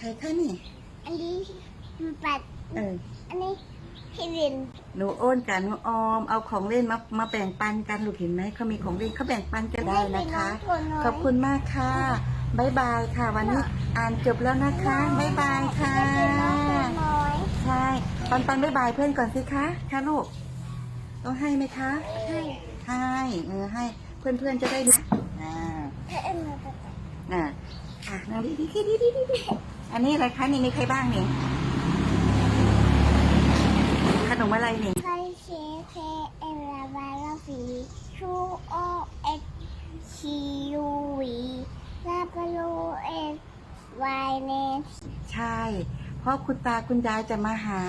ใครคะนี่อันนี้ปัดเอออันนี้พี่ลินหนูโอนกับหนูออม เอาของเล่นมามาแบ่งปันกันลูกเห็นไหมเขามีของเล่นเขาแบ่งปันกันได้นะคะ ขอบคุณมากค่ะบายบายค่ะ วันนี้อ่านจบแล้วนะคะบายบายค่ะน้อยใช่ปันปันบายบายเพื่อนก่อนสิคะค่ะลูกต้องให้ไหมคะให้ให้เออให้เพื่อนเพื่อนๆจะได้ดูอ่าเอ็มมาปัดอ่าอะนั่งดีดีดีดีดีดี อันนี้อะไรคะนี่มีใครบ้างนี่ขนมอะไรนี่ใครเชเคเอ็มลาบาลาฟีชูโอเอ็กชิยูวีลาบาโลเอ็กวายเนสใช่ เพราะคุณตาคุณยายจะมาหา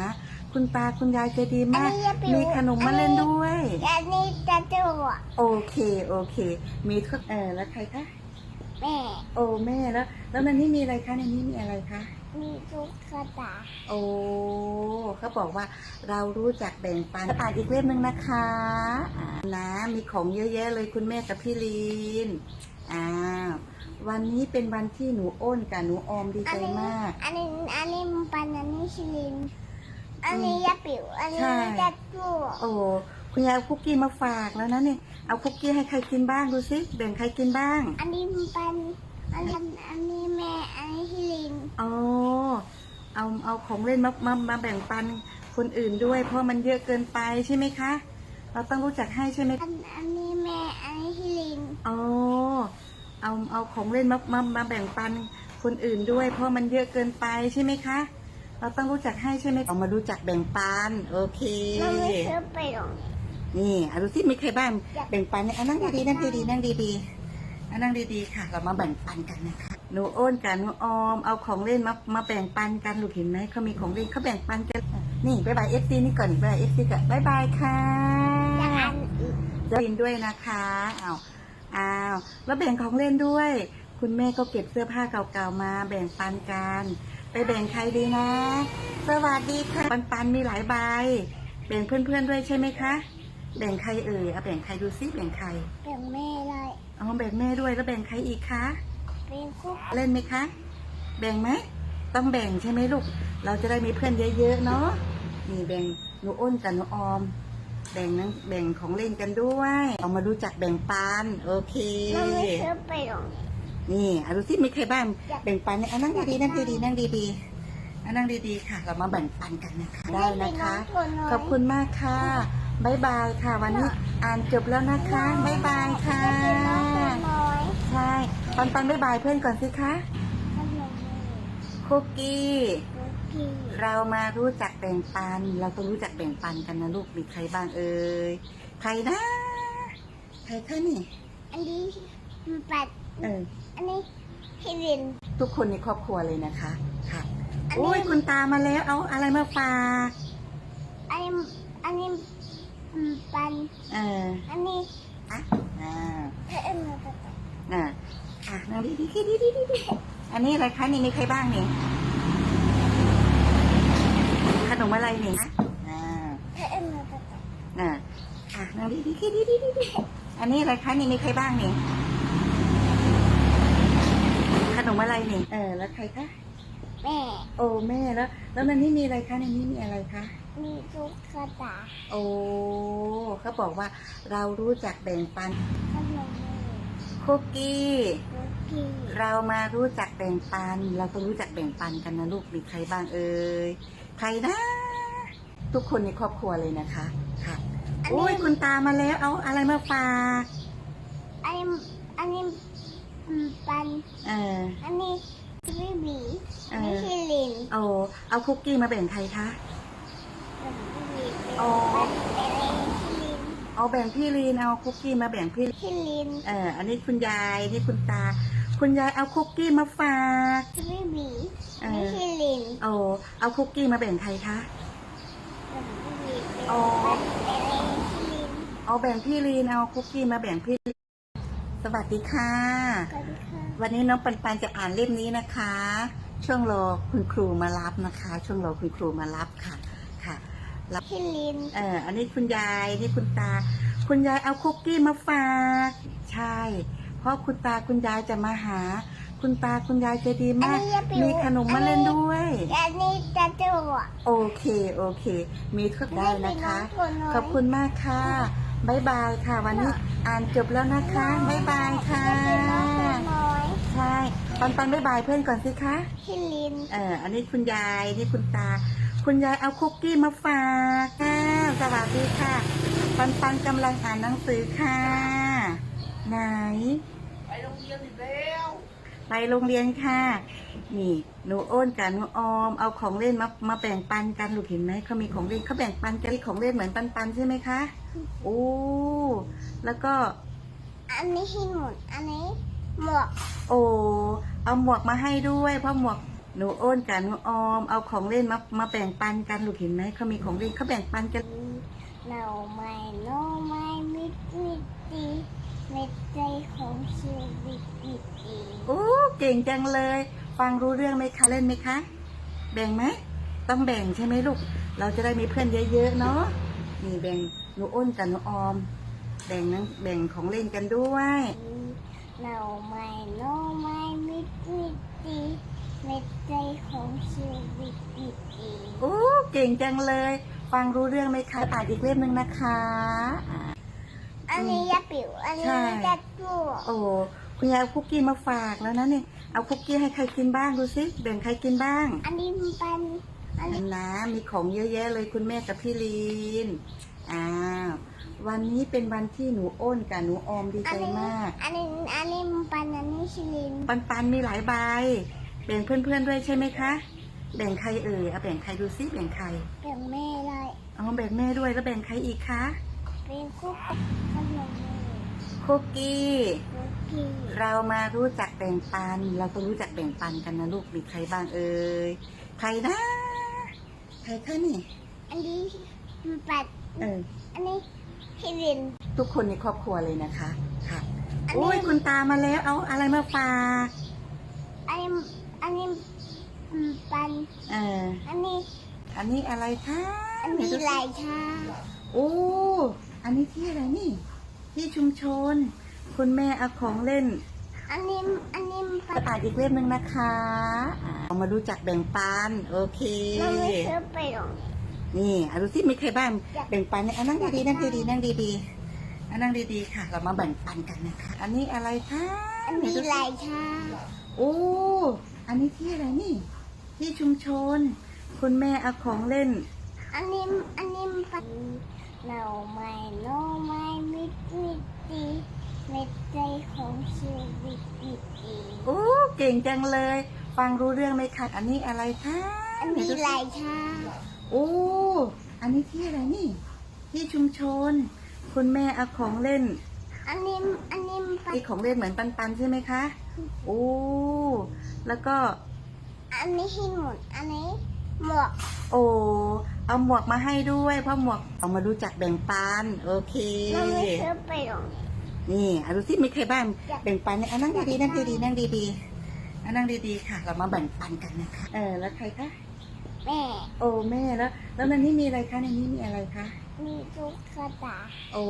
คุณตาคุณยายใจดีมาก มีขนมมาเล่นด้วย อันนี้จะตัวโอเค โอเค มีทุกเออแล้วใครคะ แม่ โอ้แม่แล้ว แล้วในนี้มีอะไรคะในนี้มีอะไรคะ มีตุ๊กตาโอ้เขาบอกว่าเรารู้จักแบ่งปันอ่านอีกเล่มหนึ่งนะคะอ่านะมีของเยอะแยะเลยคุณแม่กับพี่ลีนอ้าววันนี้เป็นวันที่หนูอ้นกับหนูออมดีอัใจนนี้มาก อันนี้อันนี้มันปันอันนี้ชิลิน อันนี้ยาปิวอันนี้ใช่จะตัวโอ้ คุณยายเอาคุกกี้มาฝากแล้วนะเนี่ย เอาคุกกี้ให้ใครกินบ้างดูสิแบ่งใครกินบ้าง อันนี้มันปันอันนี้อันนี้แม่ อันนี้ชิลิน อ๋อ เอาเอาของเล่นมามามาแบ่งปันคนอื่นด้วย เพราะมันเยอะเกินไปใช่ไหมคะ เราต้องรู้จักให้ใช่ไหมอันอันนี้แม่ อันนี้ชิลิน อ๋อ เอาเอาของเล่นมามามาแบ่งปันคนอื่นด้วย เพราะมันเยอะเกินไปใช่ไหมคะ เราต้องรู้จักให้ใช่ไหมเอามารู้จักแบ่งปันโอเค เราไม่ซื้อไปหรอก นี่อะดูสิมีใครบ้างแบ่งปันเนี่ยอะนั่งดีๆนั่งดีๆนั่งดีๆอะนั่งดีๆค่ะ เรามาแบ่งปันกันนะคะ หนูโอนกับหนูออมเอาของเล่นมามาแบ่งปันกันลูกเห็นไหมเขามีของเล่นเขาแบ่งปันกัน นี่บายบายเอฟซีนี่ก่อนบายบายเอฟซีก่อนบายบายค่ะจะอ่านอีกจะลินด้วยนะคะอ้าวอ้าวแล้วแบ่งของเล่นด้วย คุณแม่ก็เก็บเสื้อผ้าเก่าๆมา แบ่งปันกัน ไปแบ่งใครดีนะ สวัสดีค่ะ ปันปันมีหลายใบแบ่งเพื่อนๆด้วยใช่ไหมคะ แบ่งใครเอ่ยเอาแบ่งใครดูซิแบ่งใคร แบ่งแม่เลยอ๋อแบ่งแม่ด้วยแล้วแบ่งใครอีกคะเป็นคุกเล่นไหมคะ แบ่งไหมต้องแบ่งใช่ไหมลูก เราจะได้มีเพื่อนเยอะๆเนาะนี่แบ่งหนูอ้นกับหนูออม แบ่งนั้นแบ่งของเล่นกันด้วยเอามารู้จักแบ่งปันโอเคเราไม่ซื้อไปหรอกนี่อะดูสิมีใครบ้างแบ่งปันเนี่ยอะนั่งดีๆนั่งดีๆนั่งดีๆอะนั่งดีๆค่ะ เรามาแบ่งปันกันนะคะได้นะคะ ขอบคุณมากค่ะบายบายค่ะ วันนี้อ่านจบแล้วนะคะบายบายค่ะน้อยใช่ปันปันบายบายเพื่อนก่อนสิคะขนมคุกกี้คุกกี้เรามารู้จักแบ่งปัน เราต้องรู้จักแบ่งปันกันนะลูกมีใครบ้างเอ่ยใครนะใครคะนี่อันนี้ปัดเอออันนี้พี่ลินทุกคนในครอบครัวเลยนะคะค่ะอันนี้โอ้ยคุณตามาแล้วเอาอะไรมาฝากอันนี้อันนี้ ปันเอออันนี้อะอ่าเอ็มมาปัดอ่าอะนั่งดีดีดีดีดีดีอันนี้อะไรคะนี่มีใครบ้างนี่ขนมอะไรนี่อ่าเอ็มมาปัดอ่าอะนั่งดีดีดีดีดีดีอันนี้อะไรคะนี่มีใครบ้างนี่ขนมอะไรนี่เออแล้วใครคะแม่โอ้แม่แล้ว แล้วในนี้มีอะไรคะในนี้มีอะไรคะ มีตุ๊กตาโอ้เขาบอกว่าเรารู้จักแบ่งปันขนมคุกกี้ คุกกี้เรามารู้จักแบ่งปัน เราต้องรู้จักแบ่งปันกันนะลูกมีใครบ้างเอ่ยใครนะ ทุกคนในครอบครัวเลยนะคะค่ะโอ้ยคุณตามาแล้วเอาอะไรมาฝากอันนี้อันนี้ปันเอออันนี้บีบีเออัอนนี้ชิลินเอาเอาคุกกี้มาแบ่งใครคะ บีบีอ๋อเป็นชิลินเอาแบ่งพี่ลีนเอาคุกกี้มาแบ่งพี่ชิลินเอออันนี้คุณยายนี่คุณตา คุณยายเอาคุกกี้มาฝากบีบีเออันอนี้ชิลินเอาเอาคุกกี้มาแบ่งใครคะบีบีอ๋อเป็นชิลินเอาแบ่งพี่ลีนเอาคุกกี้มาแบ่งพี่ลีนสวัสดีค่ะ สวัสดีค่ะ วันนี้น้องปันปันจะอ่านเล่มนี้นะคะ ช่วงรอคุณครูมารับนะคะ ช่วงรอคุณครูมารับค่ะค่ะ ชิลินเอออันนี้คุณยายนี่คุณตา คุณยายเอาคุกกี้มาฝากใช่ เพราะคุณตาคุณยายจะมาหา คุณตาคุณยายใจดีมาก อันนี้ยายปิ๋วมีขนมมาเล่นด้วย อันนี้จะตัวโอเค โอเค มีทุกได้นะคะให้น้งตัวน้ยขอบคุณมากค่ะบายบายค่ะ วันนี้อ่านจบแล้วนะคะบายบายค่ะให้น้องตัวน้อยใช่ปันปันบายบายเพื่อนก่อนสิคะ พี่ลิน เอออันนี้คุณยาย นี่คุณตา คุณยายเอาคุกกี้มาฝากค่ะสวัสดีค่ะ ปันปันกำลังอ่านหนังสือค่ะ ไหน ไปโรงเรียนอีกแล้วไปโรงเรียนค่ะ นี่หนูโอ้นกับหนูออม เอาของเล่นมามาแบ่งปันกันลูกเห็นไหมเขามีของเล่นเขาแบ่งปันกันของเล่นเหมือนปันปันใช่ไหมคะโอ้แล้วก็ อันนี้หินหมุนอันนี้หมวก โอ้เอาหมวกมาให้ด้วยเพราะหมวก หนูโอ้นกับหนูออม เอาของเล่นมามาแบ่งปันกันลูกเห็นไหมเขามีของเล่นเขาแบ่งปันกันเหนาไม้โนไม้มิดมิดดีเม็ดใจของชีวิตอีกอีกโอ้เก่งจังเลย ฟังรู้เรื่องไหมคะเล่นไหมคะ แบ่งไหมต้องแบ่งใช่ไหมลูก เราจะได้มีเพื่อนเยอะๆเนาะนี่แบ่งหนูอ้นกับหนูออม แบ่งนังแบ่งของเล่นกันด้วยเหนาไม้โนไม้มิดมิดดี เม็ดใจของชีวิตอีกอีกโอ้เก่งจังเลย ฟังรู้เรื่องไหมคะอ่านอีกเล่มหนึ่งนะคะอ่า อันนี้ยาปิ๋วอันนี้ใช่จะตัว โอ้คุณยายเอาคุกกี้มาฝากแล้วนะเนี่ยเอาคุกกี้ให้ใครกินบ้างดูสิแบ่งใครกินบ้างอันนี้มันเป็นอันอันี้นนะมีของเยอะแยะเลยคุณแม่กับพี่ลีนอ้าววันนี้เป็นวันที่หนูอ้นกับหนูออมดีอัใจนนี้มาก อันนี้อันนี้มันเป็นอันนี้ชิลินปันปันมีหลายใบ แบ่งเพื่อนๆด้วยใช่ไหมคะ แบ่งใครเอ่ยเอาแบ่งใครดูซิแบ่งใครเป็นแม่เลยเอาแบ่งแม่ด้วยแล้วแบ่งใครอีกคะเป็นคุกขนมคุกกี้ คุกกี้เรามารู้จักแบ่งปัน เราต้องรู้จักแบ่งปันกันนะลูกมีใครบ้างเอ่ยใครนะใครคะนี่ อันนี้มันเป็นเออ อันนี้ชิลินทุกคนในครอบครัวเลยนะคะค่ะอันนี้โอ้ยคุณตามาแล้วเอาอะไรมาฝาก อันนี้ อันนี้มันเป็นเออ อันนี้ อันนี้อะไรคะอันนี้ไหดูสิลายชาโอ้ อันนี้ที่อะไรนี่ ที่ชุมชน คุณแม่เอาของเล่นอันนี้อันนี้มันเป็มานอ่านอีกเล่มหนึ่งนะคะอ่าเอามารู้จักแบ่งปัน โอเคมันไม่เคยไปหรอก นี่อะดูสิมีใครบ้างอยาก แบ่งปันเนี่ยอะนั่งดีๆนั่งดีๆนั่งดีๆอะนั่งดีๆค่ะ เรามาแบ่งปันกันนะคะ อันนี้อะไรคะอันนี้ไหดูสิลายชาโอ้ อันนี้ที่อะไรนี่ ที่ชุมชน คุณแม่เอาของเล่น อันนี้อันนี้มันเป็นเหนาไม้โนไม้มิดมิดดีเม็ดใจของชีวิตอีกอีกโอ้เก่งจังเลย ฟังรู้เรื่องไหมคะอันนี้อะไรคะอันนี้ไหดูสิลายชาโอ้อันนี้ที่อะไรนี่ ที่ชุมชน คุณแม่เอาของเล่น อันนี้อันนี้มันเป็น ที่ของเล่นเหมือนปันปันๆใช่ไหมคะ โอ้ แล้วก็ อันนี้หินหมุนอันนี้หมวก โอ้เอาหมวกมาให้ด้วยเพราะหมวกเอามารู้จักแบ่งปันโอเคมันไม่เคยไปหรอก นี่อะดูสิมีใครบ้างแบ่งปันเนี่ยอะนั่งดีๆนั่งดีๆนั่งดีๆอะนั่งดีๆค่ะ เรามาแบ่งปันกันนะคะเออแล้วใครคะแม่ โอ้แม่แล้ว แล้วในนี้มีอะไรคะในนี้มีอะไรคะมีตุ๊กตาโอ้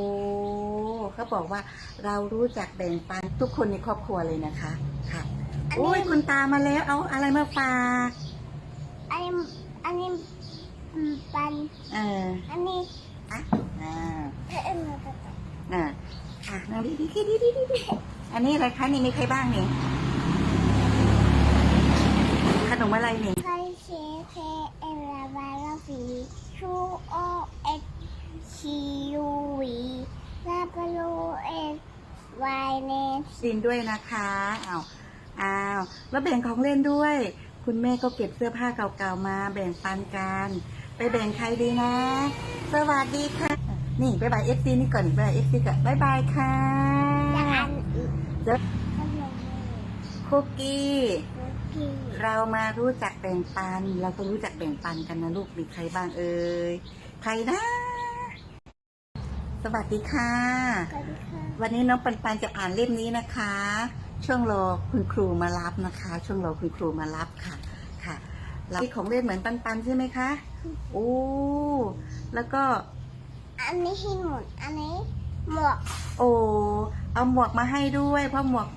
เขาบอกว่าเรารู้จักแบ่งปันทุกคนในครอบครัวเลยนะคะค่ะอัน โอ้ยนี้คุณตามาแล้ว เอาอะไรมาฝากอันนี้อันนี้มันเป็นเอออันนี้อะอ่าเอ็มมันเป็นอ่าอะนั่งดีดีดีดีดีดีอันนี้อะไรคะนี่มีใครบ้างนี่ขนมอะไรนี่ไคเคเคเอลาบาลาฟีชูโอเอสชิยูวีลาบาโลเอสวายเนสดินด้วยนะคะอ้าว อ้าวแล้วแบ่งของเล่นด้วย คุณแม่ก็เก็บเสื้อผ้าเก่าๆมา แบ่งปันกัน ไปแบ่งใครดีนะ สวัสดีค่ะ นี่บายบายเอฟซีนี่ก่อนบายบายเอฟซีก่อนบายบายค่ะจากอันอื่นเดี๋ยวขนมคุกกี้คุกกี้ เรามารู้จักแบ่งปัน เราต้องรู้จักแบ่งปันกันนะลูกมีใครบ้างเอ่ยใครนะสวัสดีค่ะสวัสดีค่ะวันนี้น้องปันปันจะอ่านเล่มนี้นะคะ ช่วงรอคุณครูมารับนะคะ ช่วงรอคุณครูมารับค่ะค่ะแล้วที่ของเล่นเหมือนปันปันใช่ไหมคะโอ้แล้วก็ อันนี้หินหมุนอันนี้หมวก โอ้เอาหมวกมาให้ด้วยเพราะหมวก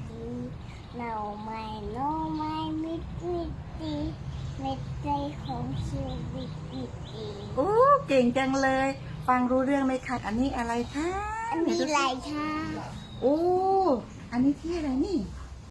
หน่อไม้หน่อไม้มิดมิดดีเม็ดใจของชีวิตดีดีโอ้เก่งจังเลย ฟังรู้เรื่องไหมคะอันนี้อะไรคะอันนี้อะไรคะโอ้ อันนี้ที่อะไรนี่อ